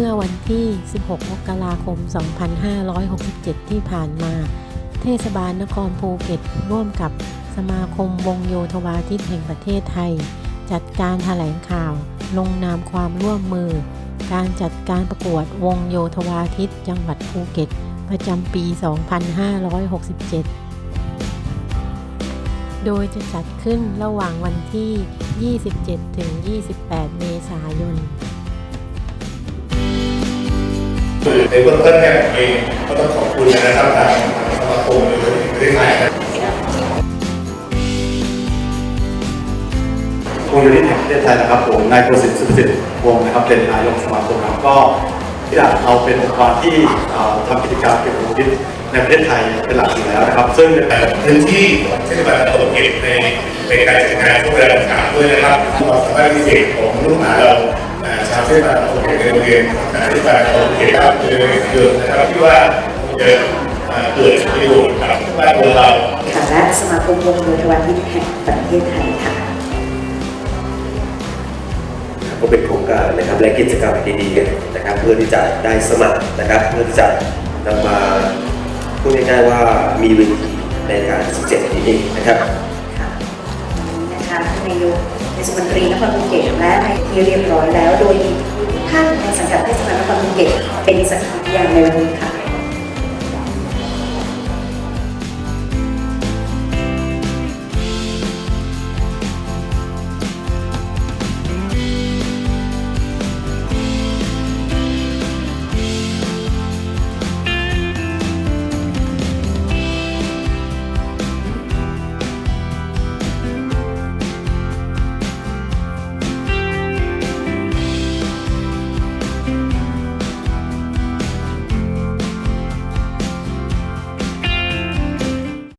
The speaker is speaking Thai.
มื่อวันที่ 16 มกราคม 2567 ที่ผ่านมา เทศบาลนครภูเก็ต ร่วมกับสมาคมวงโยธวาทิตแห่งประเทศไทย จัดการแถลงข่าว ลงนามความร่วมมือ การจัดการประกวดวงโยธวาทิตจังหวัดภูเก็ต ประจำปี 2567โดยจะจัดขึ้นระหว่างวันที่ 27 ถึง 28 เมษายน ในเบื้องต้นเนี่ยผมเองก็ต้องขอบคุณนะครับทางสมาคมในประเทศไทยนะวงโยนิตแห่งประเทศไทยนะครับผมนายโกสินทร์สุสิทธิ์วงศ์นะครับเป็นนายกสมาคมครับก็ที่เราเป็นองค์กรที่ทำกิจกรรมเกี่ยวกับวงโยนิตในประเทศไทยเป็นหลักอยู่แล้วนะครับ ซึ่งพื้นที่ของเทศบาลตะวันเก็บในในการจัดงานช่วงเวลาต่างๆด้วยนะครับความสามารถพิเศษของลูกหลานเรา อ่าชาวเทศบาลตะวันเก็บในโรงเรียนเทศบาลตะวันเก็บครับเป็นเกิดนะครับที่ว่าจะเกิดประโยชน์กับบ้านเมืองเราค่ะและสมาคมวงโยธวาทิตแห่งประเทศไทยค่ะก็เป็นโครงการนะครับและกิจกรรมดีๆนะครับเพื่อที่จะได้สมัครนะครับ เพื่อที่จะนำมาพูดง่ายๆว่ามีเวทีในการ17นี้เองนะครับ ค่ะวันนี้นะคะท่านนายกเทศมนตรีนครภูเก็ตและในที่เรียบร้อยแล้ว โดยมีท่านในสังกัดเทศบาลนครภูเก็ตเป็นสักขีพยานในวันนี้ค่ะ